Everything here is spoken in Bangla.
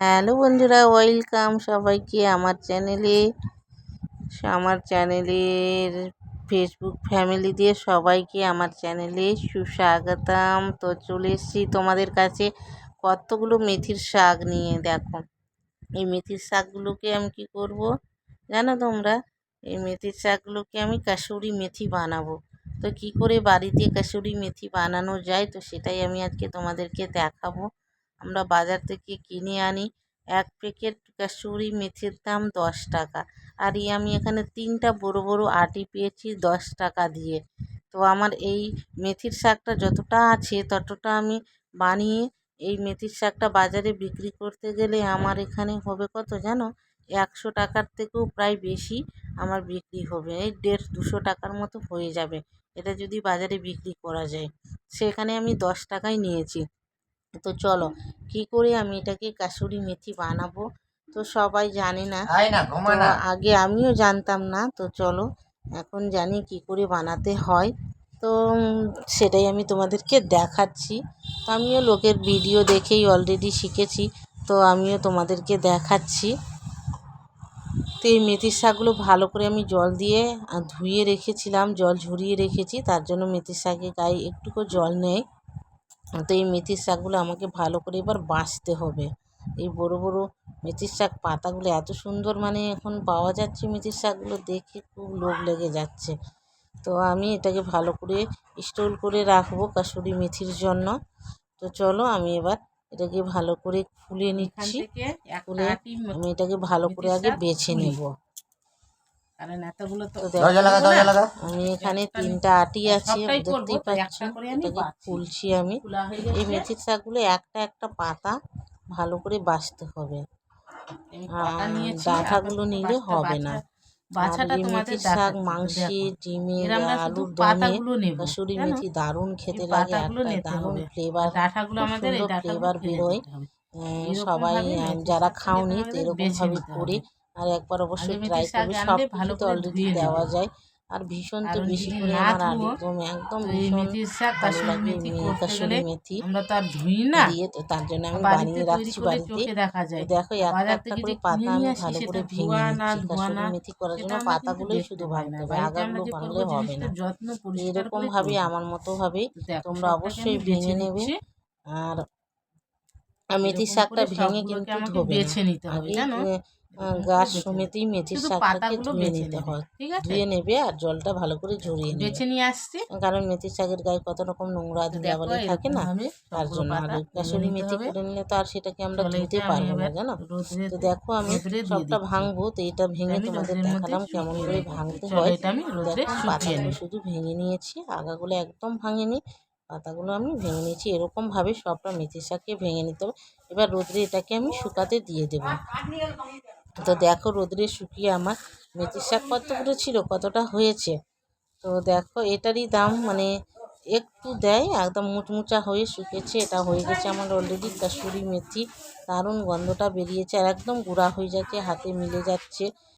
হ্যালো বন্ধুরা, ওয়েলকাম সবাইকে আমার চ্যানেলে। আমার চ্যানেলের ফেসবুক ফ্যামিলি দিয়ে সবাইকে আমার চ্যানেলে সুস্বাগতম। তো চলে এসেছি তোমাদের কাছে কতগুলো মেথির শাক নিয়ে, দেখো। এই মেথির শাকগুলোকে আমি কি করব? জানো তোমরা, এই মেথির শাকগুলোকে আমি কাসুরি মেথি বানাবো। তো কি করে বাড়িতে কাসুরি মেথি বানানো যায়, তো সেটাই আমি আজকে তোমাদেরকে দেখাবো। আমরা বাজার থেকে কিনে আনি। এক প্যাকেট কাসুরি মেথির দাম দশ টাকা। আর এই আমি এখানে তিনটা বড় বড় আটি পেয়েছি দশ টাকা দিয়ে। তো আমার এই মেথির শাকটা যতটা আছে ততটা আমি বানিয়ে এই মেথির শাকটা বাজারে বিক্রি করতে গেলে আমার এখানে হবে কত জানো? একশো টাকার থেকেও প্রায় বেশি আমার বিক্রি হবে। এই দেড় দুশো টাকার মতো হয়ে যাবে। এটা যদি বাজারে বিক্রি করা যায়। সেখানে আমি দশ টাকায় নিয়েছি। তো চলো কি করে আমি এটাকে কাসুরি মেথি বানাবো? তো সবাই জানে না। আগে আমিও জানতাম না তো চলো এখন জানি কি করে বানাতে হয়। তো সেটাই আমি তোমাদেরকে দেখাচ্ছি। তো আমিও লোকের ভিডিও দেখেই অলরেডি শিখেছি তো আমিও তোমাদেরকে দেখাচ্ছি। তো এই মেথির শাকগুলো ভালো করে আমি জল দিয়ে ধুয়ে রেখেছিলাম জল ঝরিয়ে রেখেছি তার জন্য মেথির শাকের গায়ে একটুকু জল নেই। তো এই মেথির শাকগুলো আমাকে ভালো করে এবার বাছতে হবে। এই বড় বড় মেথির শাক পাতাগুলো এত সুন্দর মানে এখন পাওয়া যাচ্ছে মেথির শাকগুলো দেখে খুব লোভ লেগে যাচ্ছে। তো আমি এটাকে ভালো করে স্টোর করে রাখব কাসুরি মেথির জন্য। তো চলো আমি এবার এটাকে ভালো করে ফুলে নিচ্ছি। ফুলে আমি এটাকে ভালো করে আগে বেছে নেব। কারণ এতগুলো তো আমি এখানে তিনটা আটি আছে পাচ্ছ আমি এই মেথির শাকগুলো একটা একটা পাতা ভালো করে বাছতে হবে। ডাঁটাগুলো নিলে হবে না। বাছা- বাছাটা তোমাদের শাক মাংসে। ডিমে শুধু আলুর দমে কসুরি মেথি দারুণ খেতে লাগে একটা দারুণ ফ্লেভার ডাঁটাগুলো আমাদের এই সুন্দর ডাঁটাগুলো ফ্লেভার বেরোয়। এরকম সবাই যারা খাওনি এরকম ভাবে করে। আর একবার অবশ্যই ট্রাই করবে। সব কিছুতে করে অলরেডি দেওয়া যায়। আর ভীষণ তো বেশি করে আমার একদম একদম তো ভালো লাগে মেথি আমরা তো আর ধুই না। দিয়ে তো তার জন্য আমি বানিয়ে রাখছি বাড়িতে। দেখা যায়। দেখো একটা একটা করে পাতা আমি ভালো করে ভেঙে নিচ্ছি। ধোয়া মেথি করার জন্য পাতাগুলোই শুধু ভাঙতে হবে। আগাগুলো ভাঙলে হবে না। তো এরকম ভাবে আমার মতো ভাবে তোমরা অবশ্যই ভেঙে নেবে। আর মেথির শাকটা ভেঙে কিন্তু ধোবে বেছে নিতে হবে জানো গাছ বেছে সমেতেই মেথির শাকটাকে ধুয়ে নিতে হয়। ঠিক আছে? ধুয়ে নেবে আর জলটা ভালো করে ঝরিয়ে নেবে। বেছে নিয়ে আসছি। কারণ মেথির শাকের গায়ে কত রকম নোংরা ধুলাবালি থাকে না তার জন্য আর নিতে মেথি করে নিলে তো আর সেটাকে আমরা ধুতে পারব না জানো? তো দেখো আমি সবটা ভাঙবো তো এটা ভেঙে তোমাদের দেখালাম কেমন করে ভাঙতে হয়। এটা আমি রোদ্রে দেখো শুকিয়ে পাতাগুলো শুধু ভেঙে নিয়েছি আগাগুলো একদম ভাঙেনি। পাতাগুলো আমি ভেঙে নিয়েছি এরকমভাবে সবটা মেথি শাককে ভেঙে নিতে হবে। এবার রোদ্রে এটাকে আমি শুকাতে দিয়ে দেবো। তো দেখো রোদ্রে শুকিয়ে আমার মেথির শাক কতগুলো ছিল, কতটা হয়েছে। তো দেখো এটারই দাম মানে একটু দেয়, একদম মুচমুচা হয়ে শুকেছে, এটা হয়ে গেছে আমার অলরেডি কাসুরি মেথি। দারুণ গন্ধটা বেরিয়েছে আর একদম গুঁড়া হয়ে যাচ্ছে, হাতে মিলে যাচ্ছে।